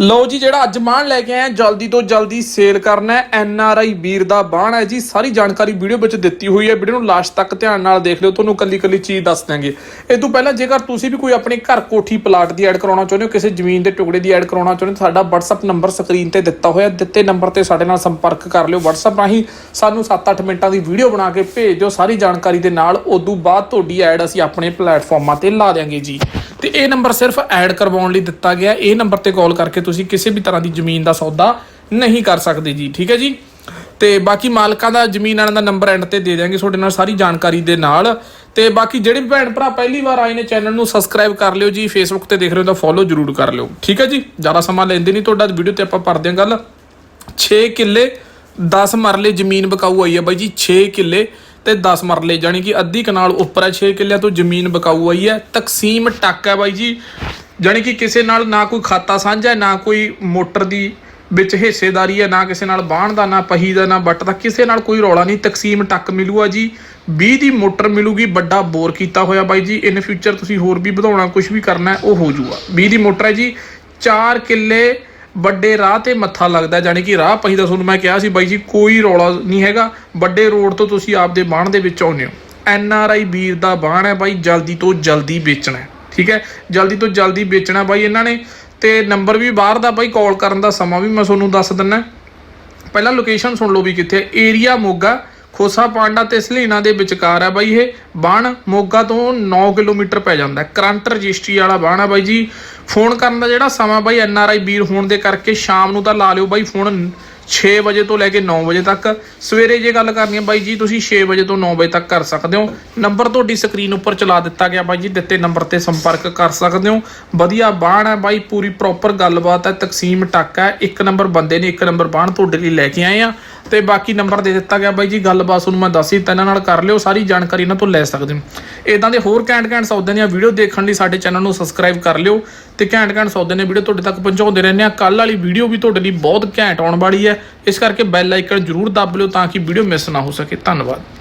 ਲਓ ਜੀ, ਜਿਹੜਾ ਅੱਜ ਬਾਣ ਲੈ ਕੇ ਆਇਆ ਜਲਦੀ ਤੋਂ ਜਲਦੀ ਸੇਲ ਕਰਨਾ ਹੈ। ਐਨ ਆਰ ਆਈ ਵੀਰ ਦਾ ਬਾਣ ਹੈ ਜੀ। ਸਾਰੀ ਜਾਣਕਾਰੀ ਵੀਡੀਓ ਵਿੱਚ ਦਿੱਤੀ ਹੋਈ ਹੈ। ਵੀਡੀਓ ਨੂੰ ਲਾਸਟ ਤੱਕ ਧਿਆਨ ਨਾਲ ਦੇਖ ਲਿਓ। ਤੁਹਾਨੂੰ ਕੱਲੀ ਕੱਲੀ ਚੀਜ਼ ਦੱਸ ਦਾਂਗੇ ਇਹ ਤੋਂ ਪਹਿਲਾਂ ਜੇਕਰ ਤੁਸੀਂ ਵੀ ਕੋਈ ਆਪਣੇ ਘਰ ਕੋਠੀ ਪਲਾਟ ਦੀ ਐਡ ਕਰਾਉਣਾ ਚਾਹੁੰਦੇ ਹੋ, ਕਿਸੇ ਜ਼ਮੀਨ ਦੇ ਟੁਕੜੇ ਦੀ ਐਡ ਕਰਾਉਣਾ ਚਾਹੁੰਦੇ ਹੋ, ਸਾਡਾ WhatsApp ਨੰਬਰ ਸਕਰੀਨ ਤੇ ਦਿੱਤਾ ਹੋਇਆ ਦਿੱਤੇ ਨੰਬਰ ਤੇ ਸਾਡੇ ਨਾਲ ਸੰਪਰਕ ਕਰ ਲਿਓ। WhatsApp ਰਾਹੀਂ ਸਾਨੂੰ 7-8 ਮਿੰਟਾਂ ਦੀ ਵੀਡੀਓ ਬਣਾ ਕੇ ਭੇਜ ਦਿਓ। ਸਾਰੀ ਜਾਣਕਾਰੀ ਦੇ ਨਾਲ, ਉਦੋਂ ਬਾਅਦ ਤੁਹਾਡੀ ਐਡ ਅਸੀਂ ਆਪਣੇ ਪਲੇਟਫਾਰਮਾਂ ਤੇ ਲਾ ਦਿਆਂਗੇ ਜੀ। ਤੇ ਇਹ ਨੰਬਰ ਸਿਰਫ ਐਡ ਕਰਵਾਉਣ ਲਈ ਦਿੱਤਾ ਗਿਆ। ਇਹ ਨੰਬਰ ਤੇ ਕਾਲ ਕਰਕੇ ਤੁਸੀਂ ਕਿਸੇ ਵੀ ਤਰ੍ਹਾਂ ਦੀ ਜ਼ਮੀਨ ਦਾ ਸੌਦਾ ਨਹੀਂ ਕਰ ਸਕਦੇ ਜੀ, ਠੀਕ ਹੈ ਜੀ? ਤੇ ਬਾਕੀ ਮਾਲਕਾਂ ਦਾ, ਜ਼ਮੀਨ ਵਾਲਿਆਂ ਦਾ ਨੰਬਰ ਐਂਡ ਤੇ ਦੇ ਦਿਆਂਗੇ ਤੁਹਾਡੇ ਨਾਲ ਸਾਰੀ ਜਾਣਕਾਰੀ ਦੇ ਨਾਲ। ਤੇ ਬਾਕੀ ਜਿਹੜੇ ਵੀ ਭੈਣ ਭਰਾ ਪਹਿਲੀ ਵਾਰ ਆਏ ਨੇ ਚੈਨਲ ਨੂੰ ਸਬਸਕ੍ਰਾਈਬ ਕਰ ਲਿਓ ਜੀ ਫੇਸਬੁੱਕ ਤੇ ਦੇਖ ਰਹੇ ਹੋ ਤਾਂ ਫੋਲੋ ਜ਼ਰੂਰ ਕਰ ਲਿਓ, ਠੀਕ ਹੈ ਜੀ? ਜ਼ਿਆਦਾ ਸਮਾਂ ਲੈਂਦੇ ਨਹੀਂ ਤੁਹਾਡਾ ਵੀਡੀਓ ਤੇ ਆਪਾਂ ਪਰਦੇ ਹਾਂ ਗੱਲ। 6 ਕਿੱਲੇ 10 ਮਰਲੇ ਜ਼ਮੀਨ ਬਕਾਊ ਆਈ ਹੈ ਬਾਈ ਜੀ 6 ਕਿੱਲੇ। ਤੇ 10 ਮਰਲੇ ਜਾਨੀ ਕਿ ਅੱਧੀ ਕਨਾਲ ਉੱਪਰ ਹੈ 6 ਕਿੱਲਿਆਂ ਤੋਂ ਜ਼ਮੀਨ ਬਕਾਊ ਆਈ ਹੈ। ਤਕਸੀਮ ਟੱਕ ਹੈ ਬਾਈ ਜੀ। ਜਾਨੀ ਕਿ ਕਿਸੇ ਨਾਲ ਨਾ ਕੋਈ ਖਾਤਾ ਸਾਂਝਾ ਨਾ ਕੋਈ ਮੋਟਰ ਦੀ ਵਿੱਚ ਹਿੱਸੇਦਾਰੀ ਹੈ, ਨਾ ਕਿਸੇ ਨਾਲ ਬਾਣ ਦਾ, ਨਾ ਪਹੀ ਦਾ, ਨਾ ਬੱਟ ਦਾ, ਕਿਸੇ ਨਾਲ ਕੋਈ ਰੌਲਾ ਨਹੀਂ। ਤਕਸੀਮ ਟੱਕ ਮਿਲੂਗਾ ਜੀ। 20 ਦੀ ਮੋਟਰ ਮਿਲੂਗੀ, ਵੱਡਾ ਬੋਰ ਕੀਤਾ ਹੋਇਆ ਬਾਈ ਜੀ। ਇਨ ਫਿਊਚਰ ਤੁਸੀਂ ਹੋਰ ਵੀ ਵਧਾਉਣਾ ਕੁਝ ਵੀ ਕਰਨਾ ਉਹ ਹੋ ਜੂਗਾ। 20 ਦੀ ਮੋਟਰ ਹੈ ਜੀ। 4 ਕਿੱਲੇ ਵੱਡੇ ਰਾਹ ਤੇ ਮੱਥਾ ਲੱਗਦਾ ਜਾਨੀ ਕਿ ਰਾਹ ਪਹੀ ਦਾ ਤੁਹਾਨੂੰ ਮੈਂ ਕਿਹਾ ਸੀ ਬਾਈ ਜੀ, ਕੋਈ ਰੌਲਾ ਨਹੀਂ ਹੈਗਾ। ਵੱਡੇ ਰੋਡ ਤੋਂ ਤੁਸੀਂ ਆਪਦੇ ਬਾਣ ਦੇ ਵਿੱਚ ਆਉਂਦੇ ਹੋ। ਐਨ ਆਰ ਆਈ ਵੀਰ ਦਾ ਬਾਣ ਹੈ ਬਾਈ, ਜਲਦੀ ਤੋਂ ਜਲਦੀ ਵੇਚਣਾ ਠੀਕ ਹੈ? ਜਲਦੀ ਤੋਂ ਜਲਦੀ ਵੇਚਣਾ ਬਾਈ ਇਹਨਾਂ ਨੇ ਤੇ ਨੰਬਰ ਵੀ ਬਾਹਰ ਦਾ ਬਾਈ, ਕਾਲ ਕਰਨ ਦਾ ਸਮਾਂ ਵੀ ਮੈਂ ਤੁਹਾਨੂੰ ਦੱਸ ਦਿੰਨਾ ਪਹਿਲਾਂ ਲੋਕੇਸ਼ਨ ਸੁਣ ਲਓ ਵੀ ਕਿੱਥੇ, ਏਰੀਆ ਮੋਗਾ ਖੋਸਾ ਪਾਂਡਾ ਤੇ ਸਲੀਣਾ ਦੇ ਵਿਚਕਾਰ ਹੈ ਬਾਈ ਇਹ। ਬਾਣ ਮੋਗਾ ਤੋਂ 9 ਕਿਲੋਮੀਟਰ ਪੈ ਜਾਂਦਾ ਕਰੰਟ ਰਜਿਸਟਰੀ ਵਾਲਾ ਬਾਣ ਹੈ ਬਾਈ ਜੀ। ਫੋਨ ਕਰਨ ਦਾ ਜਿਹੜਾ ਸਮਾਂ ਬਾਈ ਐਨ ਆਰ ਆਈ ਵੀਰ ਹੋਣ ਦੇ ਕਰਕੇ ਸ਼ਾਮ ਨੂੰ ਤਾਂ ਲਾ ਲਿਓ ਬਾਈ ਫੋਨ 6 ਵਜੇ ਤੋਂ ਲੈ ਕੇ 9 ਵਜੇ ਤੱਕ। ਸਵੇਰੇ ਜੇ ਗੱਲ ਕਰਨੀ ਹੈ ਬਾਈ ਜੀ, ਤੁਸੀਂ 6 ਵਜੇ ਤੋਂ 9 ਵਜੇ ਤੱਕ ਕਰ ਸਕਦੇ ਹੋ। ਨੰਬਰ ਤੁਹਾਡੀ ਸਕਰੀਨ ਉੱਪਰ ਚਲਾ ਦਿੱਤਾ ਗਿਆ ਬਾਈ ਜੀ, ਦਿੱਤੇ ਨੰਬਰ ਤੇ ਸੰਪਰਕ ਕਰ ਸਕਦੇ ਹੋ। ਵਧੀਆ ਬਾਣ ਹੈ ਬਾਈ, ਪੂਰੀ ਪ੍ਰੋਪਰ ਗੱਲਬਾਤ ਹੈ, ਤਕਸੀਮ ਟੱਕ ਹੈ। ਇੱਕ ਨੰਬਰ ਬੰਦੇ ਨੇ, ਇੱਕ ਨੰਬਰ ਬਾਣ ਤੁਹਾਡੇ ਲਈ ਲੈ ਕੇ ਆਏ ਆ। ਤੇ ਬਾਕੀ ਨੰਬਰ ਦੇ ਦਿੱਤਾ ਗਿਆ ਬਾਈ ਜੀ, ਗੱਲਬਾਤ ਤੁਹਾਨੂੰ ਮੈਂ ਦੱਸ ਹੀ ਦਿੱਤਾ ਇਹਨਾਂ ਨਾਲ ਕਰ ਲਿਓ, ਸਾਰੀ ਜਾਣਕਾਰੀ ਇਹਨਾਂ ਤੋਂ ਲੈ ਸਕਦੇ ਹੋ। ਇਦਾਂ ਦੇ ਹੋਰ ਘੈਂਟ ਘੈਂਟ ਸੌਦਿਆਂ ਦੀਆਂ ਵੀਡੀਓ ਦੇਖਣ ਲਈ ਸਾਡੇ ਚੈਨਲ ਨੂੰ ਸਬਸਕ੍ਰਾਈਬ ਕਰ ਲਿਓ ਤੇ ਘੈਂਟ ਘੈਂਟ ਸੌਦਿਆਂ ਦੀਆਂ ਵੀਡੀਓ ਤੁਹਾਡੇ ਤੱਕ ਪਹੁੰਚਾਉਂਦੇ ਰਹਿੰਦੇ ਆ ਕੱਲ ਵਾਲੀ ਵੀਡੀਓ ਵੀ ਤੁਹਾਡੇ ਲਈ ਬਹੁਤ ਘੈਂਟ ਆਉਣ ਵਾਲੀ ਹੈ। ਇਸ ਕਰਕੇ ਬੈਲ ਆਈਕਨ ਜ਼ਰੂਰ ਦੱਬ ਲਿਓ ਤਾਂ ਕਿ ਵੀਡੀਓ ਮਿਸ ਨਾ ਹੋ ਸਕੇ। ਧੰਨਵਾਦ।